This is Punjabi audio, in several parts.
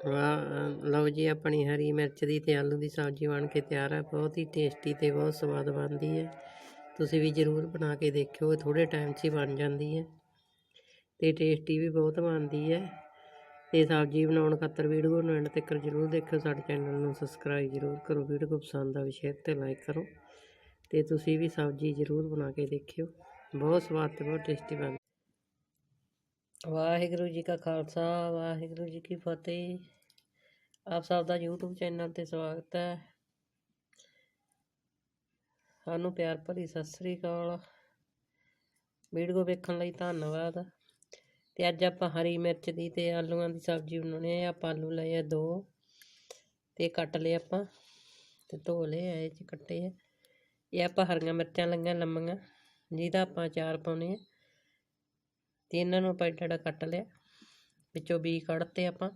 ਲਓ ਜੀ ਆਪਣੀ ਹਰੀ ਮਿਰਚ ਦੀ ਤੇ ਆਲੂ ਦੀ ਸਬਜ਼ੀ ਬਣ ਕੇ ਤਿਆਰ ਹੈ ਬਹੁਤ ਹੀ ਟੇਸਟੀ ਤੇ ਬਹੁਤ ਸਵਾਦ ਬਣਦੀ ਹੈ। ਤੁਸੀਂ ਵੀ ਜ਼ਰੂਰ ਬਣਾ ਕੇ ਦੇਖਿਓ ਥੋੜੇ ਟਾਈਮ 'ਚ ਹੀ ਬਣ ਜਾਂਦੀ ਹੈ। ਤੇ ਟੇਸਟੀ ਵੀ ਬਹੁਤ ਬਣਦੀ ਹੈ। ਤੇ ਸਬਜ਼ੀ ਬਣਾਉਣ ਖਾਤਰ ਵੀਡੀਓ ਨੂੰ ਐਂਡ ਤੱਕ ਜ਼ਰੂਰ ਦੇਖਿਓ। ਸਾਡੇ ਚੈਨਲ ਨੂੰ ਸਬਸਕ੍ਰਾਈਬ ਜ਼ਰੂਰ ਕਰੋ। ਵੀਡੀਓ ਪਸੰਦ ਆਵੇ ਸ਼ੇਅਰ ਤੇ ਲਾਈਕ ਕਰੋ। ਤੇ ਤੁਸੀਂ ਵੀ ਸਬਜ਼ੀ ਜ਼ਰੂਰ ਬਣਾ ਕੇ ਦੇਖਿਓ। ਬਹੁਤ ਸਵਾਦ ਤੇ ਬਹੁਤ ਟੇਸਟੀ ਬਣਦੀ ਵਾਹਿਗੁਰੂ ਜੀ ਕਾ ਖਾਲਸਾ, ਵਾਹਿਗੁਰੂ ਜੀ ਕੀ ਫਤਿਹ। ਆਪ ਸਭ ਦਾ YouTube ਚੈਨਲ ਤੇ ਸਵਾਗਤ ਹੈ। ਸਾਨੂੰ ਪਿਆਰ ਭਰੀ ਸਤਿ ਸ੍ਰੀ ਅਕਾਲ। ਵੀਡੀਓ ਵੇਖਣ ਲਈ ਧੰਨਵਾਦ। ਤੇ ਅੱਜ ਆਪਾਂ ਹਰੀ ਮਿਰਚ ਦੀ ਤੇ ਆਲੂਆਂ ਦੀ ਸਬਜ਼ੀ ਬਣਾਉਣੀ ਹੈ। ਆਪਾਂ ਆਲੂ ਲਏ ਆ ਦੋ, ਤੇ ਕੱਟ ਲਏ ਆਪਾਂ, ਤੇ ਧੋ ਲਏ ਇਹ ਚ ਕੱਟੇ ਆ। ਇਹ ਆਪਾਂ ਹਰੀਆਂ ਮਿਰਚਾਂ ਲਈਆਂ ਲੰਮੀਆਂ ਜਿਹਦਾ ਆਪਾਂ ਅਚਾਰ ਪਾਉਣੇ ਆ। ਤੇ ਇਹਨਾਂ ਨੂੰ ਆਪਾਂ ਏਡਾ ਕੱਟ ਲਿਆ, ਵਿੱਚੋਂ ਬੀ ਕੱਢਤੇ ਆਪਾਂ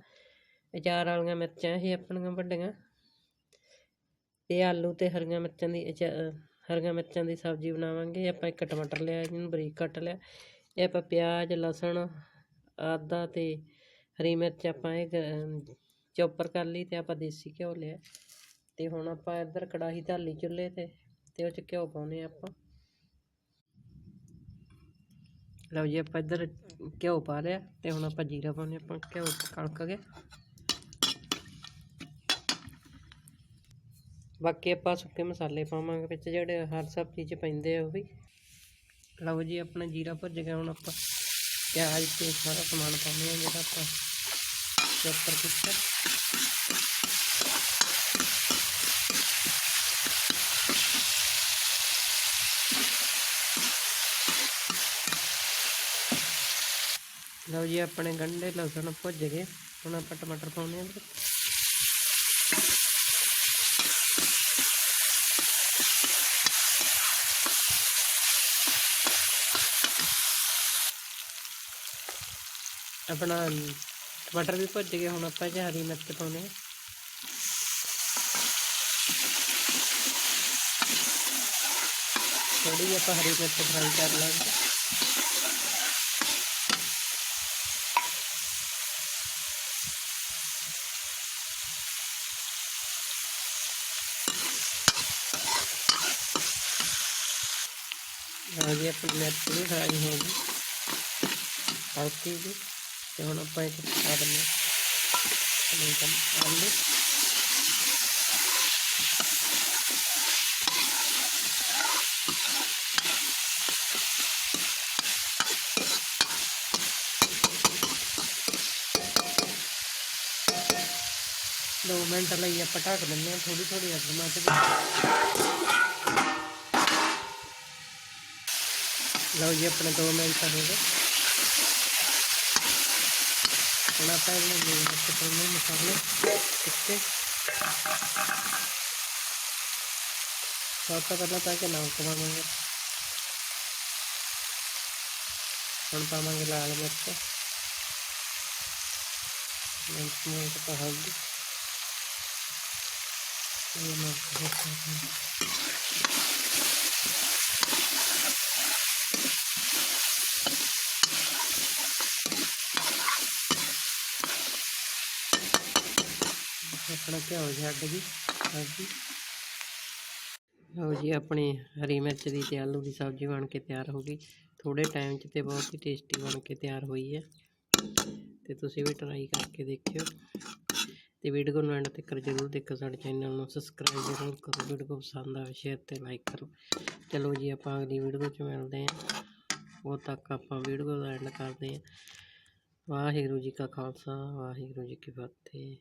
ਅਚਾਰ ਵਾਲੀਆਂ ਮਿਰਚਾਂ, ਇਹ ਆਪਣੀਆਂ ਵੱਡੀਆਂ ਤੇ ਆਲੂ ਤੇ ਹਰੀਆਂ ਮਿਰਚਾਂ ਦੀ ਅਚਾ- ਹਰੀਆਂ ਮਿਰਚਾਂ ਦੀ ਸਬਜ਼ੀ ਬਣਾਵਾਂਗੇ ਆਪਾਂ ਇੱਕ ਟਮਾਟਰ ਲਿਆ, ਇਹਨੂੰ ਬਰੀਕ ਕੱਟ ਲਿਆ, ਇਹ ਆਪਾਂ ਪਿਆਜ਼, ਲਸਣ, ਆਦਾ ਤੇ ਹਰੀ ਮਿਰਚ ਆਪਾਂ ਇਹ ਚੌਪਰ ਕਰ ਲਈ ਤੇ ਆਪਾਂ ਦੇਸੀ ਘਿਓ ਲਿਆ, ਤੇ ਹੁਣ ਆਪਾਂ ਇੱਧਰ ਕੜਾਹੀ ਧਾਲੀ ਚੁੱਲ੍ਹੇ ਤੇ ਤੇ ਉਹ ਚ ਘਿਓ ਪਾਉਨੇ ਆ ਆਪਾਂ। ਲਓ ਜੀ, ਆਪਾਂ ਇੱਧਰ ਘਿਓ ਪਾ ਲਿਆ ਤੇ ਹੁਣ ਆਪਾਂ ਜੀਰਾ ਪਾਉਨੇ ਆਪਾਂ ਘਿਓ ਕਣਕ ਕੇ ਬਾਕੀ ਆਪਾਂ ਸੁੱਕੇ ਮਸਾਲੇ ਪਾਵਾਂਗੇ ਵਿੱਚ, ਜਿਹੜੇ ਹਰ ਸਬਜ਼ੀ 'ਚ ਪੈਂਦੇ ਆ ਉਹ ਵੀ। ਲਓ ਜੀ, ਆਪਣਾ ਜੀਰਾ ਭੁੱਜ ਗਿਆ, ਹੁਣ ਆਪਾਂ ਪਿਆਜ਼ ਤੇ ਸਾਰਾ ਸਮਾਨ ਪਾਉਂਦੇ ਆ ਜਿਹੜਾ ਆਪਾਂ ਚੌਪਰ ਕੀਤਾ। ਲਓ ਜੀ, ਆਪਣੇ ਗੰਢੇ ਲਸਣ ਭੁੱਜ ਗਏ। ਹੁਣ ਆਪਾਂ ਟਮਾਟਰ ਪਾਉਂਦੇ ਆ ਆਪਣਾ ਟਮਾਟਰ ਵੀ ਭੁੱਜ ਗਏ, ਹੁਣ ਆਪਾਂ ਇਹ ਹਰੀ ਮਿਰਚ ਪਾਉਂਦੇ ਆ ਥੋੜੀ ਜਿਹੀ ਆਪਾਂ ਹਰੀ ਮਿਰਚ ਫਰਾਈ ਕਰ ਲਾਂਗੇ। ਲਓ ਜੀ, ਆਪਣੀ ਮਿਰਚ ਵੀ ਫਰਾਈ ਹੋ ਗਈ। ਹਲਕੀ ਜੀ ਤੇ ਹੁਣ ਆਪਾਂ ਇੱਕ 'ਚ ਪਾ ਦਿੰਦੇ ਹਾਂ। ਆਲੂ। ਦੋ ਮਿੰਟ ਲਈ ਆਪਾਂ ਢੱਕ ਦਿੰਦੇ ਹਾਂ ਥੋੜੀ ਥੋੜੀ ਅੱਗ ਮੱਚ ਗਈ ਲਓ ਜੀ, ਆਪਣੇ 2 ਮਿੰਟ ਹੋ ਗਏ। ਹੁਣ ਆਪਾਂ ਇਹਨੂੰ ਲੂਣ ਮਿਰਚ ਪਾਉਣੇ ਮਸਾਲੇ ਟਿੱਕੇ ਸਭ ਤੋਂ ਤਾਂ ਕਿ ਨਮਕ ਪਾਵਾਂਗੇ। ਹੁਣ ਪਾਵਾਂਗੇ ਲਾਲ ਮਿਰਚ। ਮਿਰਚ ਮਿਰਚ ਪਾ ਹਲਦੀ। ਇਹ ਮਿਰਚ ਹੋ ਆਪਣਾ ਘਿਓ ਛੱਡ ਗਈ ਸਬਜ਼ੀ ਲਓ ਜੀ, ਆਪਣੀ ਹਰੀ ਮਿਰਚ ਦੀ ਤੇ ਆਲੂ ਦੀ ਸਬਜ਼ੀ ਬਣ ਕੇ ਤਿਆਰ ਹੋ ਗਈ। ਥੋੜੇ ਟਾਈਮ 'ਚ ਤੇ ਬਹੁਤ ਹੀ ਟੇਸਟੀ ਬਣ ਕੇ ਤਿਆਰ ਹੋਈ ਹੈ। ਤੇ ਤੁਸੀਂ ਵੀ ਟਰਾਈ ਕਰਕੇ ਦੇਖਿਓ। ਤੇ ਵੀਡੀਓ ਨੂੰ ਐਂਡ ਤੱਕ ਜ਼ਰੂਰ ਦੇਖੋ ਸਾਡੇ ਚੈਨਲ ਨੂੰ। ਸਬਸਕ੍ਰਾਈਬ ਜ਼ਰੂਰ ਕਰੋ। ਵੀਡੀਓ ਪਸੰਦ ਆਵੇ ਸ਼ੇਅਰ ਤੇ ਲਾਈਕ ਕਰੋ। ਚਲੋ ਜੀ, ਆਪਾਂ ਅਗਲੀ ਵੀਡੀਓ 'ਚ ਮਿਲਦੇ ਹਾਂ। ਉਦੋਂ ਤੱਕ ਆਪਾਂ ਵੀਡੀਓ ਦਾ ਐਂਡ ਕਰਦੇ ਹਾਂ। ਵਾਹਿਗੁਰੂ ਜੀ ਕਾ ਖਾਲਸਾ, ਵਾਹਿਗੁਰੂ ਜੀ ਕੀ ਫਤਿਹ।